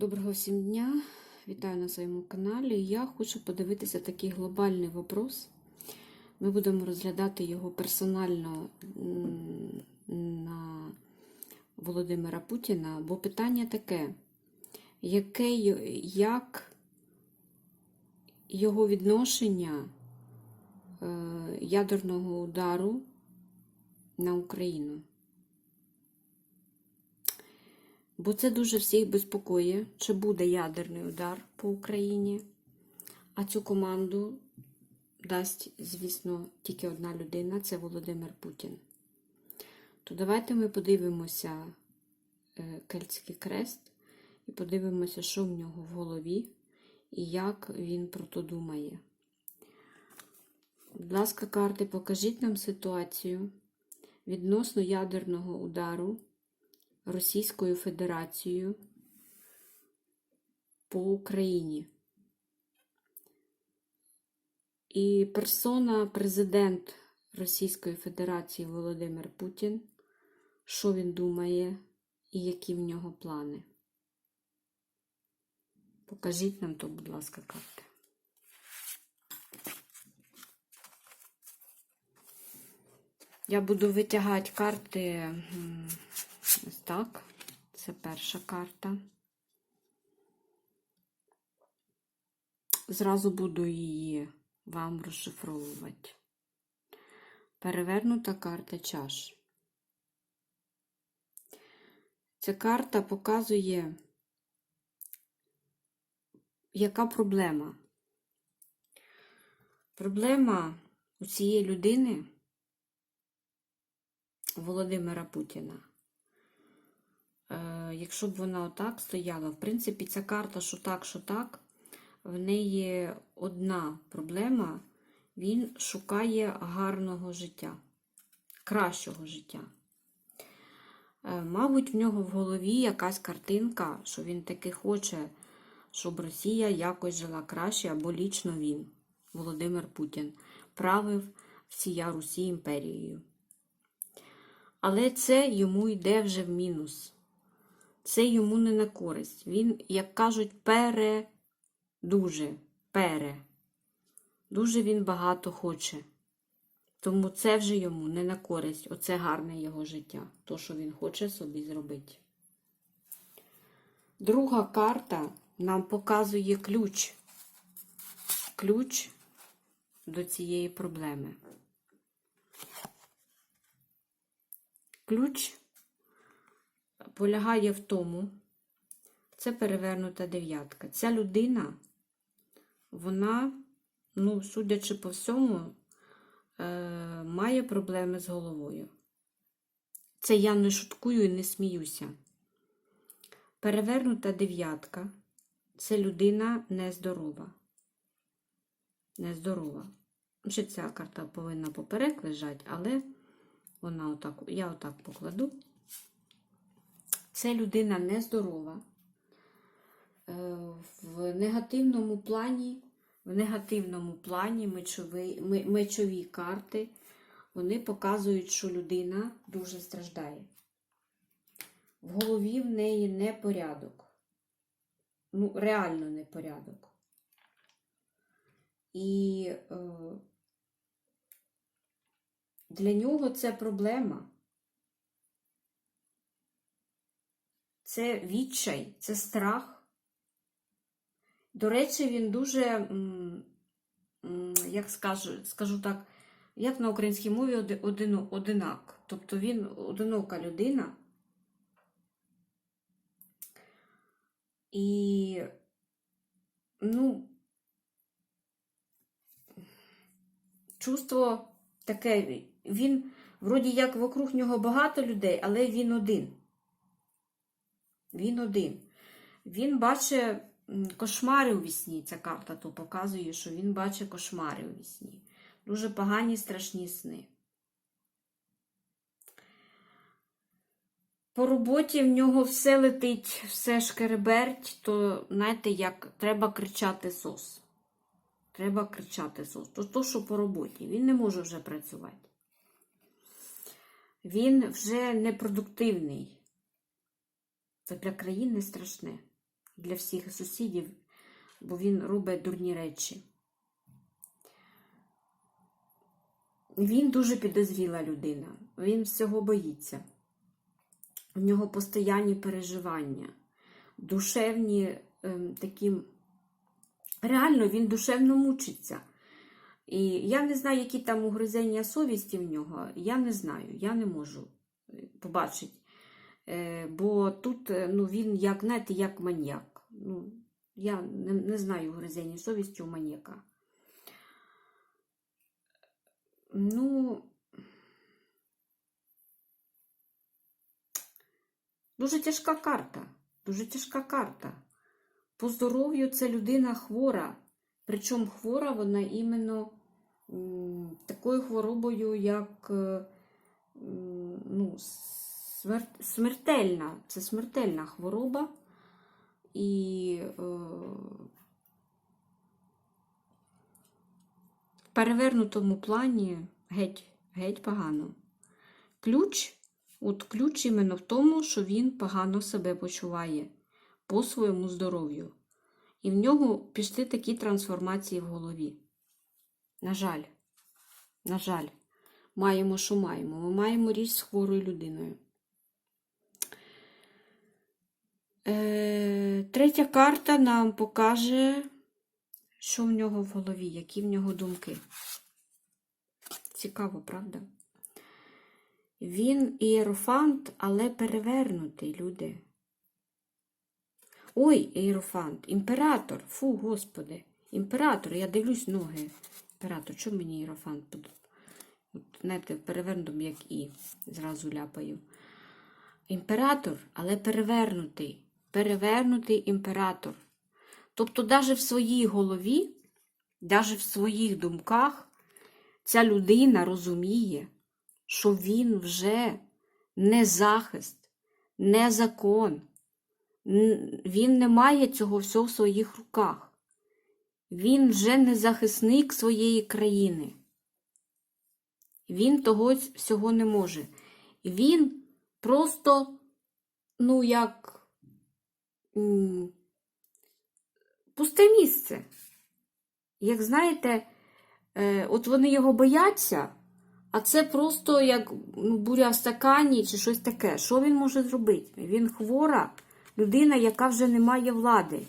Доброго всім дня! Вітаю на своєму каналі. Я хочу подивитися такий глобальний вопрос. Ми будемо розглядати його персонально на Володимира Путіна, бо питання таке, яке, як його відношення е, ядерного удару на Україну? Бо це дуже всіх безпокоює, чи буде ядерний удар по Україні. А цю команду дасть, звісно, тільки одна людина це Володимир Путін. То давайте ми подивимося е, Кельтський крест і подивимося, що в нього в голові і як він про то думає. Будь ласка, карти, покажіть нам ситуацію відносно ядерного удару Російською Федерацією по Україні. І персона, президент Російської Федерації Володимир Путін, що він думає і які в нього плани. Покажіть нам то, будь ласка, карти. Я буду витягати карти ось так. Це перша карта. Зразу буду її вам розшифровувати. Перевернута карта чаш. Ця карта показує, яка проблема. Проблема у цієї людини. Володимира Путіна. Е, якщо б вона отак стояла, в принципі, ця карта, що так, що так, в неї одна проблема. Він шукає гарного життя, кращого життя. Е, мабуть, в нього в голові якась картинка, що він таки хоче, щоб Росія якось жила краще, або лічно він, Володимир Путін, правив всія Русі імперією. Але це йому йде вже в мінус. Це йому не на користь. Він, як кажуть, пере, дуже, пере. Дуже він багато хоче. Тому це вже йому не на користь. Оце гарне його життя. То, що він хоче собі зробити. Друга карта нам показує ключ. Ключ до цієї проблеми. Ключ полягає в тому, це перевернута дев'ятка. Ця людина, вона, ну, судячи по всьому, е, має проблеми з головою. Це я не шуткую і не сміюся. Перевернута дев'ятка це людина нездорова. Нездорова. Ще ця карта повинна поперек лежати, але вона отак, я отак покладу. Це людина нездорова. Е, В негативному плані, в негативному плані мечові, мечові карти, вони показують, що людина дуже страждає. В голові в неї непорядок. Ну, реально непорядок. І е, для нього це проблема. Це відчай, це страх. До речі, він дуже, як скажу, скажу так, як на українській мові один, одинак. Тобто він одинока людина. І, ну, чувство таке, він, вроді як вокруг нього багато людей, але він один. Він один. Він бачить кошмари у вісні. Ця карта то показує, що він бачить кошмари у вісні. Дуже погані страшні сни. По роботі в нього все летить, все шкереберть, то, знаєте, як треба кричати сос. Треба кричати сос. То, то, що по роботі. Він не може вже працювати. Він вже непродуктивний. Це для країни страшне. для всіх сусідів, бо він робить дурні речі. Він дуже підозріла людина. Він всього боїться. В нього постоянні переживання, душевні ем, такі. Реально, він душевно мучиться. І я не знаю, які там угризення совісті в нього. Я не знаю, я не можу побачити. Е, бо тут е, ну, він, як, знаєте, як маньяк. Ну, я не, не знаю угризення совісті у маньяка. Ну, дуже тяжка карта. Дуже тяжка карта. По здоров'ю це людина хвора. Причому хвора вона іменно такою хворобою, як е, ну, смертельна. Це смертельна хвороба. І е, в перевернутому плані геть, геть погано. Ключ, от ключ іменно в тому, що він погано себе почуває по своєму здоров'ю. І в нього пішли такі трансформації в голові. На жаль, на жаль, маємо, що маємо. Ми маємо річ з хворою людиною. Е, третя карта нам покаже, що в нього в голові, які в нього думки. Цікаво, правда? Він ієрофант, але перевернутий, люди. Ой, ієрофант, імператор. Фу, господи. Імператор, я дивлюсь ноги. Імператор, чому мені ієрофант? От, знаєте, перевернутим, як і, зразу ляпаю. Імператор, але перевернутий. Перевернутий імператор. Тобто, навіть в своїй голові, навіть в своїх думках, ця людина розуміє, що він вже не захист, не закон. Він не має цього всього в своїх руках. Він вже не захисник своєї країни. Він того всього не може. Він просто, ну, як пусте місце. Як знаєте, е, от вони його бояться, а це просто як ну, буря в стакані чи щось таке. Що він може зробити? Він хвора людина, яка вже не має влади.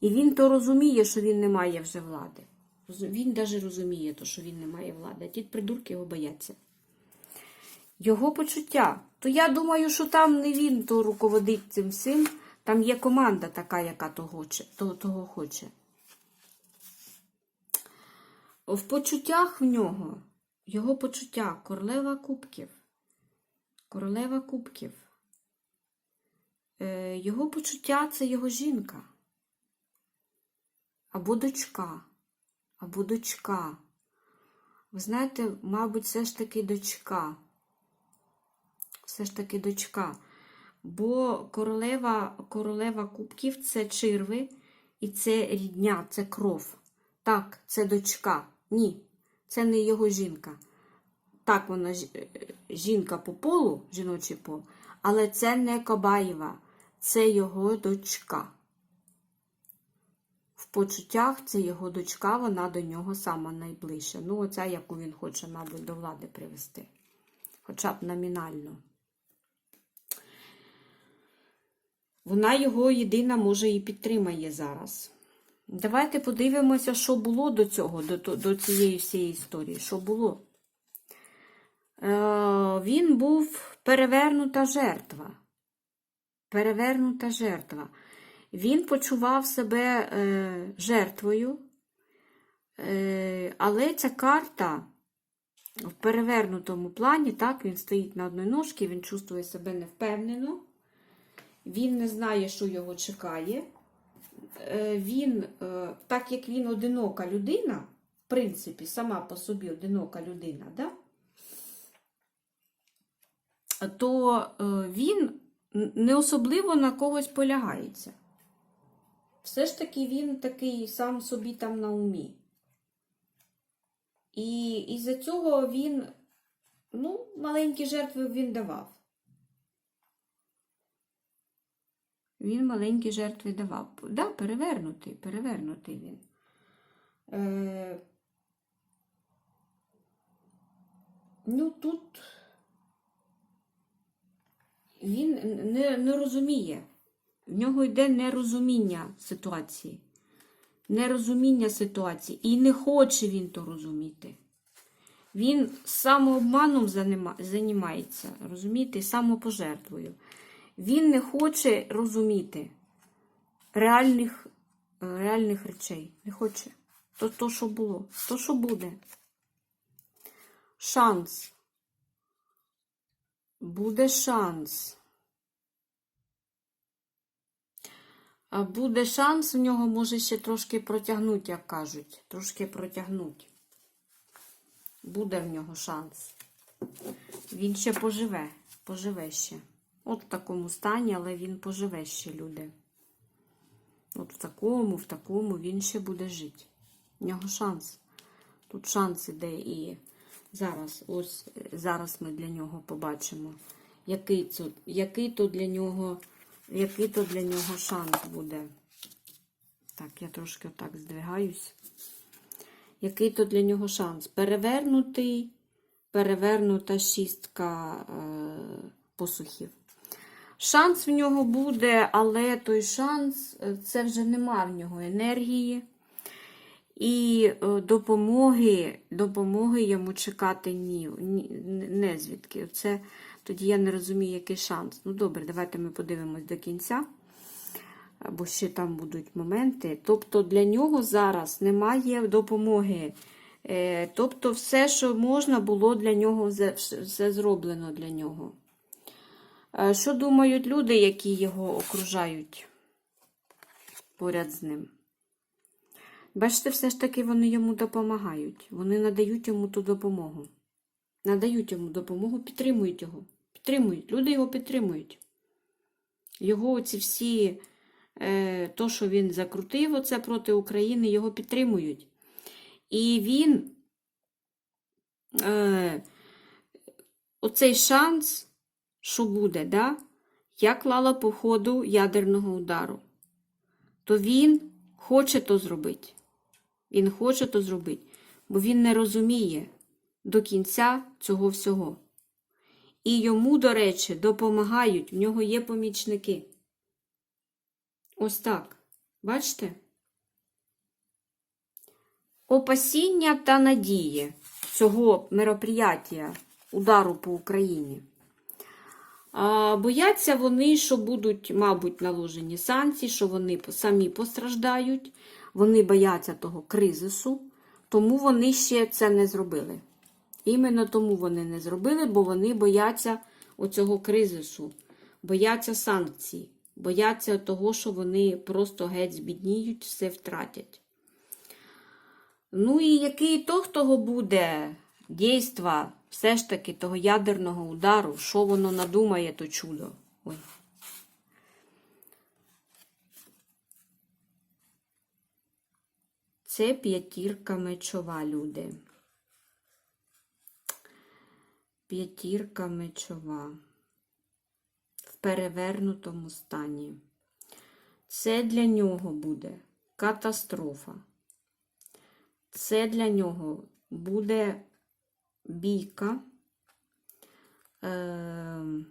І він то розуміє, що він не має вже влади. Він навіть розуміє, то, що він не має влади, ті придурки його бояться. Його почуття. То я думаю, що там не він то руководить цим всім, там є команда така, яка того, того хоче. В почуттях в нього, його почуття королева кубків. Королева кубків. Е, Його почуття це його жінка. Або дочка. Або дочка. Ви знаєте, мабуть, все ж таки дочка. Все ж таки дочка. Бо королева, королева кубків це черви, і це рідня, це кров. Так, це дочка. Ні, це не його жінка. Так, вона е, жінка по полу, жіночий пол, але це не Кобаєва, це його дочка. В почуттях це його дочка, вона до нього сама найближча. Ну, оця, яку він хоче, мабуть, до влади привести. Хоча б номінально. Вона його єдина, може, і підтримає зараз. Давайте подивимося, що було до цього, до, до, цієї всієї історії. Що було? Е, він був перевернута жертва. Перевернута жертва. Він почував себе е, жертвою, е, але ця карта в перевернутому плані, так, він стоїть на одній ножці, він чувствує себе невпевнено, він не знає, що його чекає. Е, Він, е, так як він одинока людина, в принципі, сама по собі одинока людина, да? то е, він не особливо на когось полягається. Все ж таки він такий сам собі там на умі. І із-за цього він, ну, маленькі жертви він давав. Він маленькі жертви давав. Да, перевернутий, перевернутий він. Е, ну, тут він не, не розуміє. В нього йде нерозуміння ситуації. Нерозуміння ситуації. І не хоче він то розуміти. Він самообманом займається, розумієте, самопожертвою. Він не хоче розуміти реальних, е, реальних речей. Не хоче. То, то, що було, то, що буде. Шанс. Буде шанс. Буде шанс, в нього може ще трошки протягнути, як кажуть. Трошки протягнуть. Буде в нього шанс. Він ще поживе. Поживе ще. От в такому стані, але він поживе ще, люди. От в такому, в такому він ще буде жити. В нього шанс. Тут шанс іде і зараз, ось е, зараз ми для нього побачимо, який, це, який то для нього, який то для нього шанс буде. Так, я трошки отак здвигаюсь. Який то для нього шанс? Перевернутий, перевернута шістка е, посухів. Шанс в нього буде, але той шанс е, це вже нема в нього енергії. І е, допомоги, допомоги йому чекати ні, не звідки. Це тоді я не розумію, який шанс. Ну, добре, давайте ми подивимось до кінця, бо ще там будуть моменти. Тобто для нього зараз немає допомоги. Е, Тобто, все, що можна, було для нього, все зроблено для нього. Е, Що думають люди, які його окружають поряд з ним? Бачите, все ж таки вони йому допомагають. Вони надають йому ту допомогу. Надають йому допомогу, підтримують його. Підтримують. Люди його підтримують. Його оці всі, е, то, що він закрутив оце проти України, його підтримують. І він е, оцей шанс, що буде, да? я клала по ходу ядерного удару, то він хоче то зробити. Він хоче то зробити, бо він не розуміє до кінця цього всього. І йому, до речі, допомагають, в нього є помічники. Ось так. Бачите? Опасіння та надії цього мероприятия, удару по Україні. Бояться вони, що будуть, мабуть, наложені санкції, що вони самі постраждають. Вони бояться того кризису, тому вони ще це не зробили. Іменно тому вони не зробили, бо вони бояться оцього кризису, бояться санкцій, бояться того, що вони просто геть збідніють, все втратять. Ну і який ітог того буде дійства, все ж таки того ядерного удару, що воно надумає, то чудо. Ой. Це п'ятірка мечова, люди. П'ятірка мечова. В перевернутому стані. Це для нього буде катастрофа. Це для нього буде бійка. Е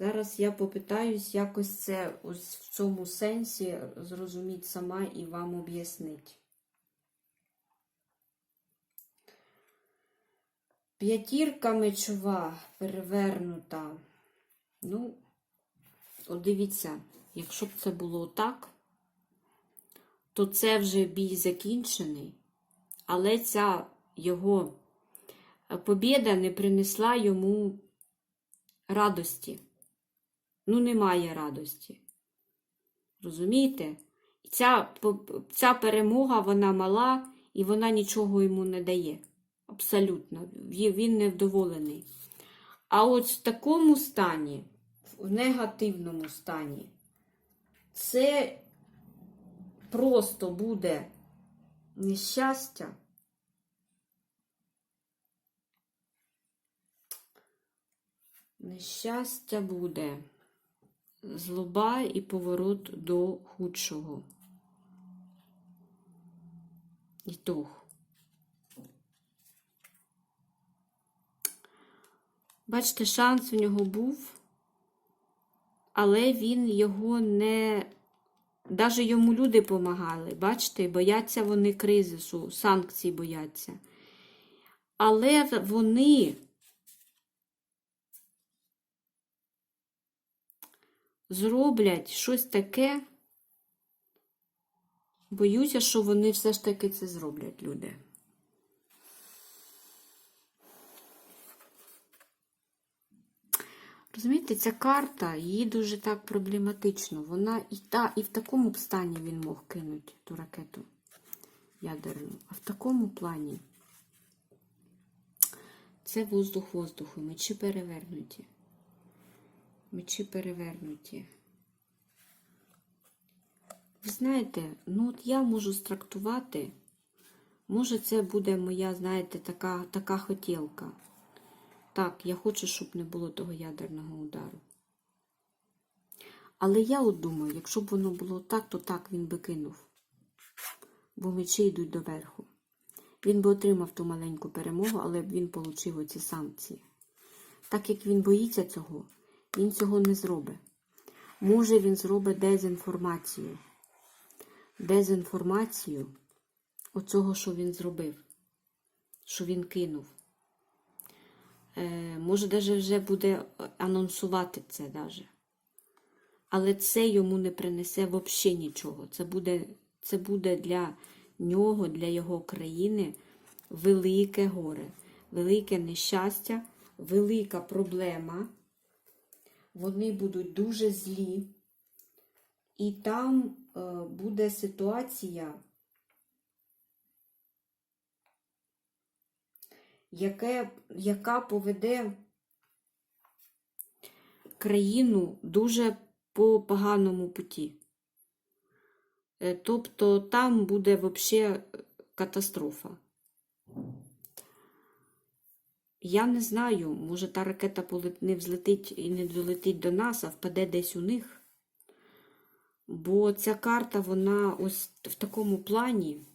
Зараз я попитаюсь якось це ось в цьому сенсі зрозуміти сама і вам об'яснити. П'ятірка мечова перевернута. Ну, от дивіться, якщо б це було так, то це вже бій закінчений, але ця його побіда не принесла йому радості. Ну, немає радості. Розумієте? Ця, ця перемога, вона мала і вона нічого йому не дає. Абсолютно. Він невдоволений. А от в такому стані, в негативному стані, це просто буде нещастя. Нещастя буде. Злоба і поворот до худшого. Ітог. Бачите, шанс в нього був, але він його не. Даже йому люди допомагали. Бачите, бояться вони кризису, санкцій бояться. Але вони зроблять щось таке. Боюся, що вони все ж таки це зроблять, люди. Розумієте, ця карта, її дуже так проблематично. Вона і та, і в такому стані він мог кинути ту ракету ядерну. А в такому плані це воздух воздуху, мечі перевернуті. Мечі перевернуті. Ви знаєте, ну от я можу страктувати, може, це буде моя, знаєте, така, така хотілка. Так, я хочу, щоб не було того ядерного удару. Але я от думаю, якщо б воно було так, то так він би кинув. Бо мечі йдуть доверху. Він би отримав ту маленьку перемогу, але б він отримав оці санкції. Так як він боїться цього, він цього не зробить. Може, він зробить дезінформацію. Дезінформацію оцього, що він зробив, що він кинув. Е, може, навіть вже буде анонсувати це даже. Але це йому не принесе взагалі нічого. Це буде, це буде для нього, для його країни велике горе, велике нещастя, велика проблема. Вони будуть дуже злі. І там е, буде ситуація, яке, яка поведе країну дуже по поганому путі. Е, Тобто там буде взагалі катастрофа. Я не знаю, може та ракета не взлетить і не долетить до нас, а впаде десь у них. Бо ця карта, вона ось в такому плані.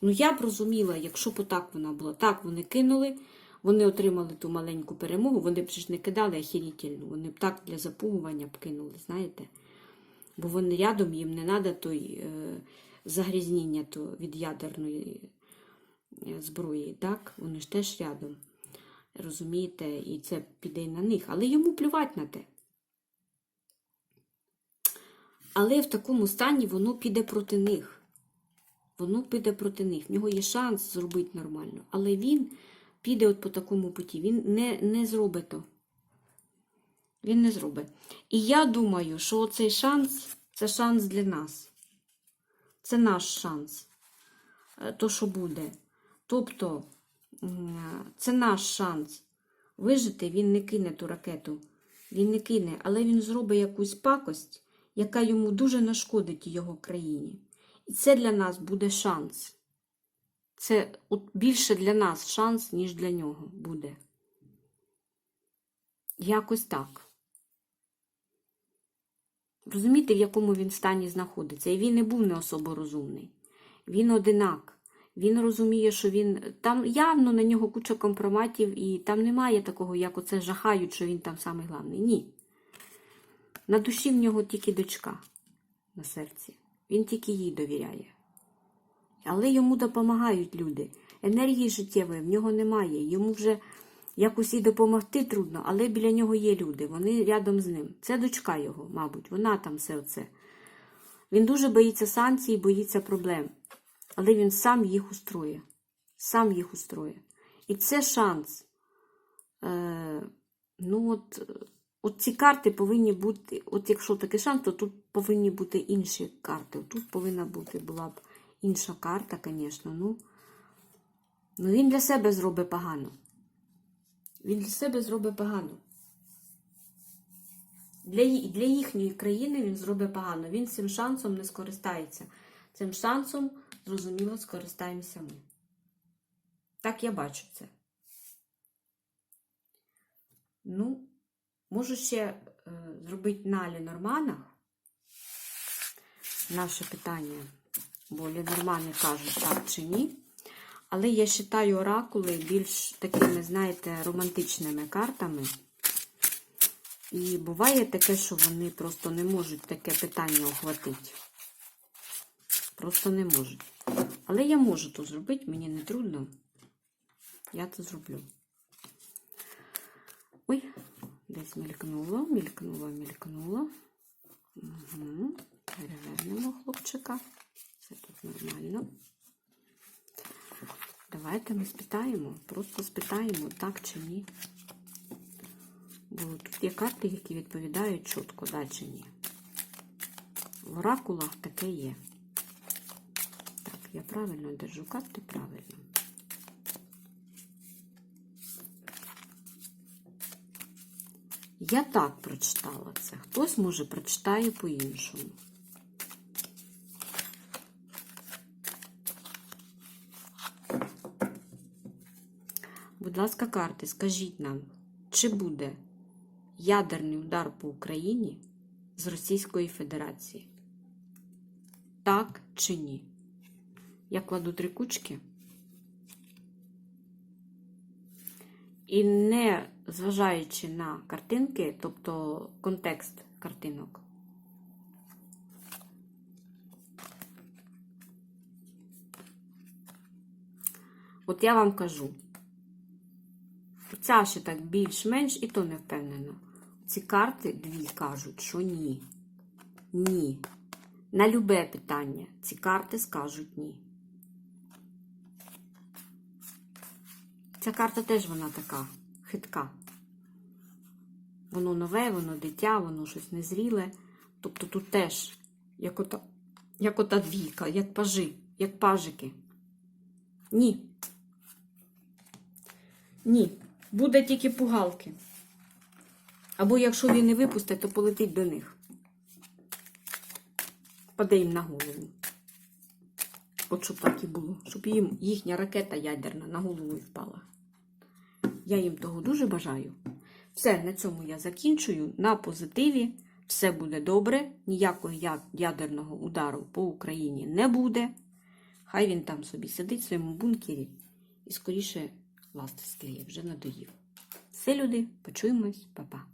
Ну, я б розуміла, якщо б отак вона була. Так, вони кинули, вони отримали ту маленьку перемогу, вони б ж не кидали ахірітельну, вони б так для запугування б кинули, знаєте. Бо вони рядом їм не треба той е, загрізніння то від ядерної е, зброї. Так? Вони ж теж рядом. Розумієте, і це піде на них. Але йому плювати на те. Але в такому стані воно піде проти них. Воно піде проти них. В нього є шанс зробити нормально. Але він піде от по такому путі. Він не, не зробить то. Він не зробить. І я думаю, що цей шанс це шанс для нас. Це наш шанс. Е, То, що буде. Тобто, це наш шанс. Вижити він не кине ту ракету. Він не кине, але він зробить якусь пакость, яка йому дуже нашкодить його країні. І це для нас буде шанс. Це більше для нас шанс, ніж для нього буде. Якось так. Розумієте, в якому він стані знаходиться? І він не був не особо розумний. Він одинак. Він розуміє, що він. Там явно на нього куча компроматів, і там немає такого, як оце жахають, що він там самий главний. Ні. На душі в нього тільки дочка на серці. Він тільки їй довіряє. Але йому допомагають люди. Енергії життєвої в нього немає. Йому вже якось і допомогти трудно, але біля нього є люди. Вони рядом з ним. Це дочка його, мабуть. Вона там все оце. Він дуже боїться санкцій, боїться проблем. Але він сам їх устроє. Сам їх устроє. І це шанс. Е, ну от, от ці карти повинні бути, от якщо такий шанс, то тут повинні бути інші карти. Тут повинна бути була б інша карта, звісно. Ну, ну він для себе зробить погано. Він для себе зробить погано. Для, для їхньої країни він зробить погано. Він цим шансом не скористається. Цим шансом, зрозуміло, скористаємося ми. Так я бачу це. Ну, Можу ще е, зробити на Ленорманах наше питання, бо Ленормани кажуть так чи ні. Але я вважаю оракули більш такими, знаєте, романтичними картами. І буває таке, що вони просто не можуть таке питання охватити. Просто не можуть. Але я можу то зробити, мені не трудно. Я це зроблю. Ой, десь мількнуло, мількнуло, мількнуло. Угу. Перевернемо хлопчика. Все тут нормально. Давайте ми спитаємо, просто спитаємо, так чи ні. Бо тут є карти, які відповідають чітко, да чи ні. В оракулах таке є. Так, я правильно держу карти, правильно. Я так прочитала це. Хтось, може, прочитає по-іншому. Будь ласка, карти, скажіть нам, чи буде ядерний удар по Україні з Російської Федерації? Так чи ні? Я кладу три кучки. І не зважаючи на картинки, тобто контекст картинок. От я вам кажу. Ця ще так більш-менш, і то не впевнено. Ці карти дві кажуть, що ні. Ні. На любе питання ці карти скажуть ні. Ця карта теж вона така хитка. Воно нове, воно дитя, воно щось незріле. Тобто тут теж, як ота, як ота двійка, як пажи, як пажики. Ні. Ні. Буде тільки пугалки. Або якщо він не випустить, то полетить до них. Паде їм на голову. От щоб так і було. Щоб їм їхня ракета ядерна на голову і впала. Я їм того дуже бажаю. Все, на цьому я закінчую. На позитиві. Все буде добре. Ніякого ядерного удару по Україні не буде. Хай він там собі сидить в своєму бункері і скоріше ласти склеє, вже надоїв. Все, люди, почуємось, па-па.